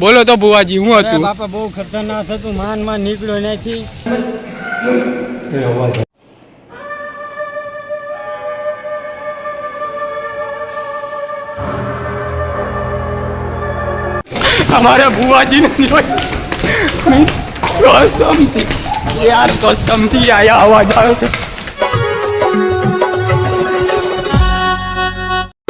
બોલો તો ભુવાજી હું હતું? બાપા બહુ ખતરનાક હતું માનમાં નીકળ્યો નથી. અમારે ભુવાજી ને જોઈ કસમથી યાર કસમથી આયા અવાજ આવે છે.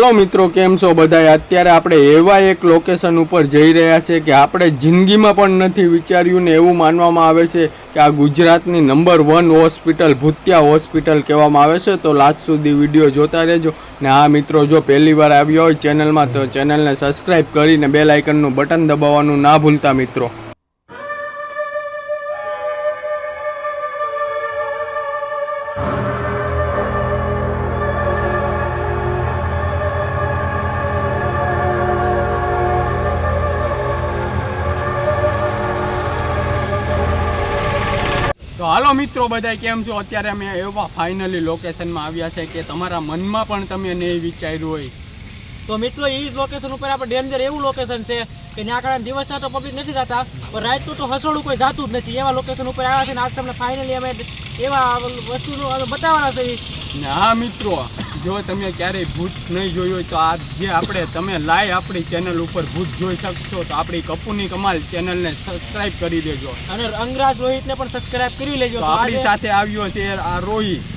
હેલો મિત્રો, કેમ છો બધા અત્યારે આપણે એવા એક લોકેશન ઉપર જઈ રહ્યા છે કે આપણે જિંદગીમાં પણ નથી વિચાર્યું ને એવું માનવામાં આવે છે કે આ ગુજરાતની નંબર વન હોસ્પિટલ ભૂતિયા હોસ્પિટલ કહેવામાં આવે છે. તો લાસ્ટ સુધી વીડિયો જોતા રહેજો. ને આ મિત્રો, જો પહેલી વાર આવ્યો હોય ચેનલમાં, તો ચેનલને સબસ્ક્રાઇબ કરીને બેલ આઇકનનું બટન દબાવવાનું ના ભૂલતા મિત્રો. હાલો મિત્રો બધા કેમ છો? અત્યારે અમે એવા ફાઇનલી લોકેશનમાં આવ્યા છે કે તમારા મનમાં પણ તમે નહીં વિચાર્યું હોય. તો મિત્રો, એ લોકેશન ઉપર આપણે ડેન્જર એવું લોકેશન છે કે ત્યાં આગળ દિવસના તો પબ્લિક નથી જતા, પણ રાતનું તો હસોડું કોઈ જાતું જ નથી. એવા લોકેશન ઉપર આવ્યા છે ને આજ તમને ફાઇનલી અમે એવા વસ્તુનું બતાવવાના છે. હા મિત્રો જો તમે ક્યારેય ભૂત નહીં જોયું હોય તો આ જે આપણે તમે લાઈવ આપણી ચેનલ ઉપર ભૂત જોઈ શકશો તો આપણી કપૂરની કમાલ ચેનલને સબસ્ક્રાઇબ કરી દેજો. અને અંગરાજ રોહિતને પણ સબસ્ક્રાઇબ કરી લેજો. આપણી સાથે આવ્યો છે આ રોહિત.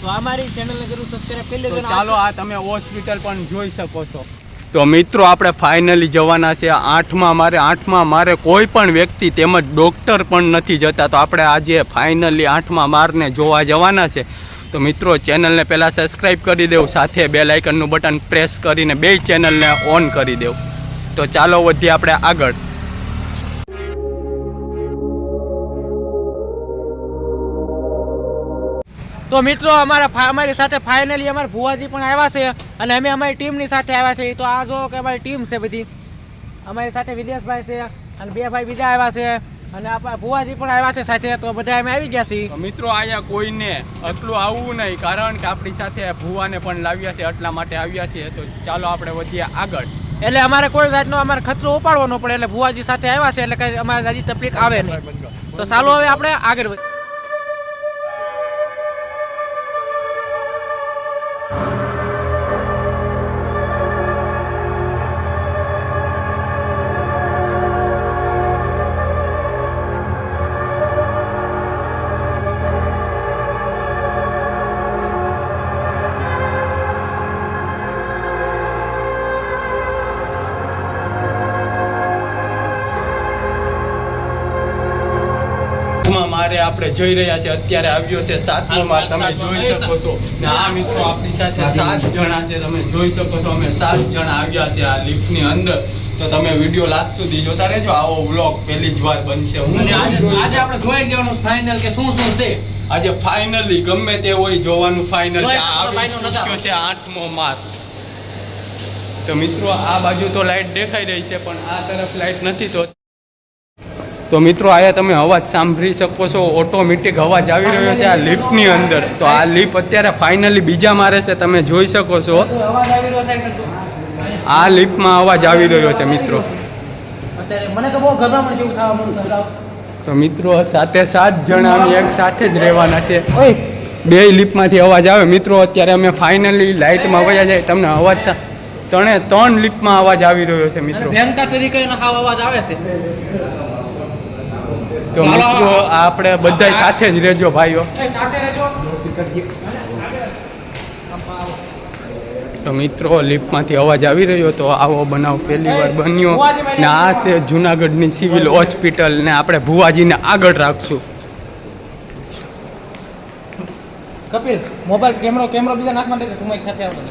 તો અમારી ચેનલને જરૂર સબસ્ક્રાઇબ કરી લેજો ચાલો આ તમે હોસ્પિટલ પણ જોઈ શકો છો. તો મિત્રો આપણે ફાઇનલી જવાના છે. આઠમાં મારે આઠમાં મારે કોઈ પણ વ્યક્તિ તેમજ ડૉક્ટર પણ નથી જતા. તો આપણે આજે ફાઇનલી આઠમાં મારને જોવા જવાના છે. તો મિત્રો ચેનલને પહેલાં સબસ્ક્રાઈબ કરી દેવું, સાથે બે લાઇકનનું બટન પ્રેસ કરીને બે ચેનલને ઓન કરી દેવું. તો ચાલો વધીએ આપણે આગળ. તો મિત્રો, અમારા અમારી સાથે ફાઇનલી અમારા ભુવાજી પણ આવ્યા છે અને અમે અમારી ટીમની સાથે આવ્યા છે તો આ જો કે અમારી ટીમ છે બધી. અમારી સાથે વિદેશભાઈ છે અને બે ભાઈ બીજા આવ્યા છે. અને આપણા ભુવાજી પણ આવ્યા છે સાથે તો બધા અમે આવી ગયા છીએ. મિત્રો અહીંયા કોઈને એટલું આવવું નહીં કારણ કે આપણી સાથે ભુવાને પણ લાવ્યા છે એટલા માટે આવ્યા છીએ તો ચાલો આપણે વધીએ આગળ. એટલે અમારે કોઈ જાતનો અમારે ખતરો ઉપાડવાનો ન પડે એટલે ભુવાજી સાથે આવ્યા છે એટલે કઈ અમારે હજી તકલીફ આવે નહીં. તો ચાલો હવે આપણે આગળ વધીએ મારે આપણે જોઈ રહ્યા છે અત્યારે આવ્યો છે સાતમો માળ તમે જોઈ શકો છો. ને આ મિત્રો આપણી સાથે સાત જણા છે તમે જોઈ શકો છો અમે સાત જણા આવ્યા છે આ લિફ્ટની અંદર. તો તમે વીડિયો લાસ્ટ સુધી જોતા રહેજો આવો વ્લોગ પહેલી જ વાર બનશે. હું આજે આજે આપણે જોઈ લેવાનું ફાઇનલ કે શું શું છે. આજે ફાઇનલી ગમે તે હોય જોવાનું ફાઇનલ છે. આઠમો માર તો મિત્રો આ બાજુ તો લાઈટ દેખાઈ રહી છે પણ આ તરફ લાઈટ નથી તો તો મિત્રો આયા તમે અવાજ સાંભળી શકો છો. ઓટોમેટિક અવાજ આવી રહ્યો છે આ લિફ્ટની અંદર. તો આ લિફ્ટ અત્યારે ફાઇનલી બીજા મારે છે તમે જોઈ શકો છો. આ લિફ્ટમાં અવાજ આવી રહ્યો છે મિત્રો. તો મિત્રો સાથે સાત જણા અમે એક સાથે જ રહેવાના છે. બે લિફ્ટમાંથી અવાજ આવે. મિત્રો અત્યારે અમે ફાઇનલી લાઇટમાં વયા જાય. તમને અવાજ ત્રણે ત્રણ લિફ્ટમાં અવાજ આવી રહ્યો છે મિત્રો. ભયંકર તરીકે અવાજ આવે છે. તો મિત્રો આપણે બધા સાથે જ રહેજો ભાઈઓ. એ સાથે રહેજો. તો મિત્રો લિફ્ટમાંથી અવાજ આવી રહ્યો તો આવો બનાવ પહેલી વાર બન્યો. ને આ છે જુનાગઢની સિવિલ હોસ્પિટલ ને આપણે ભુવાજીને આગળ રાખશું. કપિલ મોબાઈલ કેમેરો કેમેરો બીજા નાખવા દે તું મારી સાથે આવતો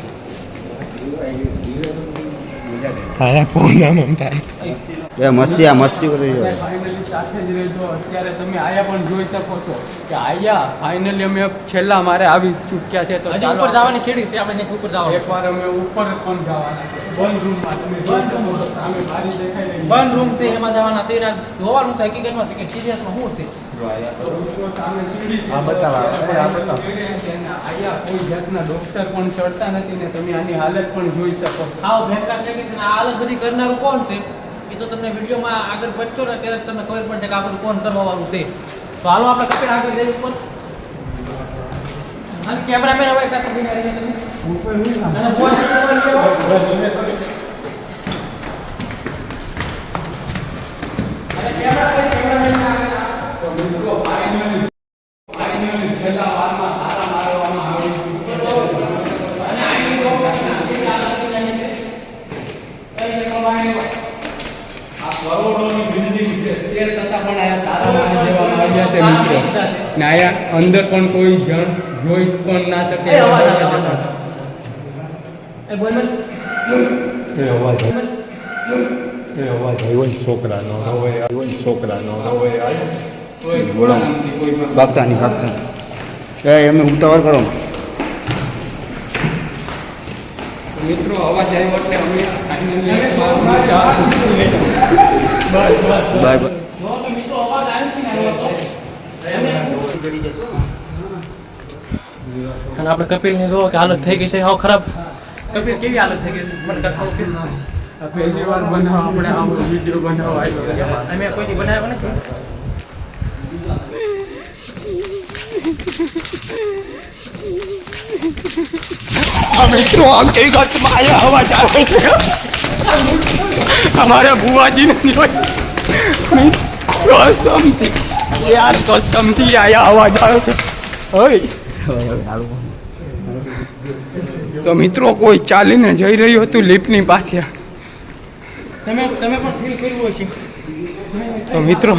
એ મસ્તી આ મસ્તી કરી છે. ફાઇનલી સાથે જ રહેજો. અત્યારે તમે આયા પણ જોઈ શકો છો કે આયા ફાઇનલી અમે છેલ્લા મારે આવી ચૂક્યા છે. તો હજી ઉપર જવાની સીડી છે આપણે ઉપર જવાનું એકવાર અમે ઉપર પણ જવાના છે. બંધ રૂમમાં તમે સામે બારી દેખાય બંધ રૂમ છે એમાં જવાના છે. જોવાનું છે હકીકતમાં છે કે સિરિયસમાં શું છે? તો મિત્રો સામે સીડી છે. આ બતાવો, આ બતાવો. સીડી છે ને આયા કોઈ જાતના ડોક્ટર પણ ચડતા નથી ને તમે આની હાલત પણ જોઈ શકો છો. હાવ આ હાલત બધી કરનારું કોણ છે? એ તો તમને વિડીયોમાં આગળ બચશો ને ત્યારે તમને ખબર પડશે કે આ કોણ કરવા છે. તો હાલો આપણે કપિલ આગળ જઈએ ઉપર. અને કેમેરામેન અમારી સાથે જઈને ને આયા અંદર પણ કોઈ જણ જોઈ પણ ના શકે એ અવાજ અવાજ આવે. એ અવાજ એ અવાજ આવ્યો છોકરાનો હવે આવ્યો ને છોકરાનો હવે આવ્યો બોલો ભાગતા નહીં ભાગતા એ એમને ઉતાવળ કરો. મિત્રો અવાજ આવ્યો એટલે અમે બાય બાય બસ બાય બાય. અને આપણે કપિલની જોવો કે હાલત થઈ ગઈ છે હાવ ખરાબ. કપિલ કેવી હાલત થઈ ગઈ છે? મને કહો કે પહેલી વાર બનાવ આપણે આવો વીડિયો બનાવ આવ્યો અમે કોઈ દી બનાવ્યો નથી? મિત્રો હકીકતમાં આયા અવાજ આવે છે? અમારા બુવાજીને કસમથી યાર કસમથી આયા અવાજ આવે છે. ઓય. તો મિત્રો કોઈ ચાલીને જઈ રહ્યું હતું લિફ્ટની પાસે. તમે તમે પણ ફીલ કર્યું હોય છે તો મિત્રો.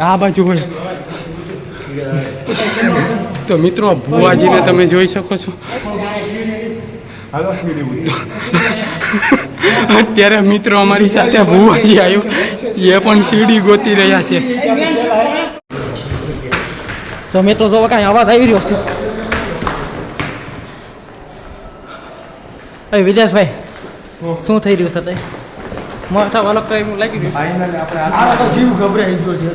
આ બાજુ હોય. તો મિત્રો ભુવાજીને તમે જોઈ શકો છો. અત્યારે મિત્રો અમારી સાથે ભૂવાથી આવ્યો. એ પણ સીડી ગોતી રહ્યા છે. તો મિત્રો જોવા કાંઈ અવાજ આવી રહ્યો છે. એ વિદેશભાઈ શું થઈ રહ્યું છે તે મોટા અલગ ટાઈમ લાગી રહ્યું તો જીવ ગભરાઈ ગયો છે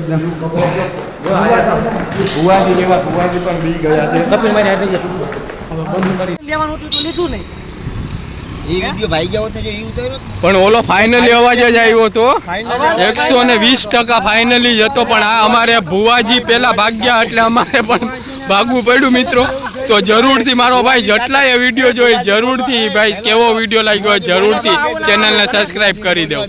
ભુવાજી જેવા ભુવાજી પણ બી ગયા છે. કપિલ મારી હાથે લેવાનું હતું તો લીધું નહીં. પણ ઓલો ફાઇનલી અવાજ જ આવ્યો હતો. એકસો ને વીસ ટકા ફાઇનલી જ હતો પણ આ અમારે ભુવાજી પેલા ભાગ્યા એટલે અમારે પણ ભાગવું પડ્યું મિત્રો. તો જરૂરથી મારો ભાઈ જેટલાય વીડિયો જોઈ જરૂરથી ભાઈ કેવો વીડિયો લાગ્યો જરૂરથી ચેનલને સબસ્ક્રાઇબ કરી દો.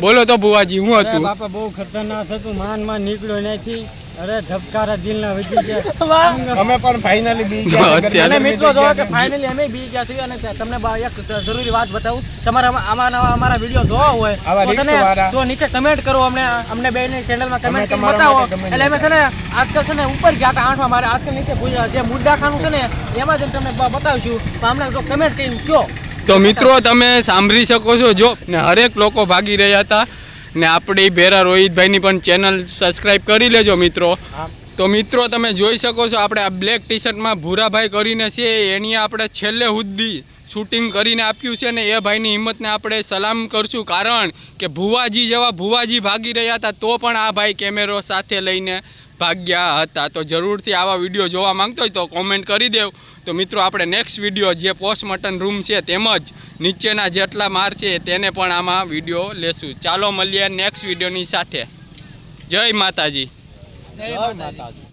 બોલો તો ભુવાજી હું હતું? બાપા બહુ ખતરનાક હતું માનમાં નીકળ્યો નથી. અરે ધબકારા દિલના વધી ગયા. અમે પણ ફાઇનલી બી ગયા અને મિત્રો જો કે ફાઇનલી અમે બી ગયા છીએ અને તમને એક જરૂરી વાત બતાવું. તમારા આમાં અમારા વિડિયો જોવા હોય તો નીચે કમેન્ટ કરો અમને અમને બે ની ચેનલમાં કમેન્ટ કરી બતાવો. એટલે અમે છે ને આજકાલ છે ને ઉપર ગયા હતા આઠમાં મારે આજકાલ નીચે જે મુદ્દા ખાનું છે ને એમાં જ તમને બતાવશું. તો અમને જો કમેન્ટ કરીને કયો. તો મિત્રો તમે સાંભળી શકો છો. જો ને હરેક લોકો ભાગી રહ્યા હતા. ને આપણી ભેરા રોહિતભાઈની પણ ચેનલ સબસ્ક્રાઈબ કરી લેજો મિત્રો. તો મિત્રો તમે જોઈ શકો છો આપણે આ બ્લેક ટી શર્ટમાં ભૂરાભાઈ કરીને છે એની આપણે છેલ્લે હુદ્દી શૂટિંગ કરીને આપ્યું છે ને એ ભાઈની હિંમતને આપણે સલામ કરશું. કારણ કે ભુવાજી જેવા ભુવાજી ભાગી રહ્યા હતા તો પણ આ ભાઈ કેમેરો સાથે લઈને ભાગ્યા હતા. તો જરૂરથી આવા વીડિયો જોવા માંગતો હોય તો કોમેન્ટ કરી દેવ. તો મિત્રો, આપણે નેક્સ્ટ વીડિયો જે પોસ્ટમોર્ટમ રૂમ છે તેમજ નીચેના જેટલા માર છે તેને પણ આમાં વીડિયો લેશું. ચાલો મળીએ નેક્સ્ટ વિડીયોની સાથે. જય માતાજી. જય માતાજી.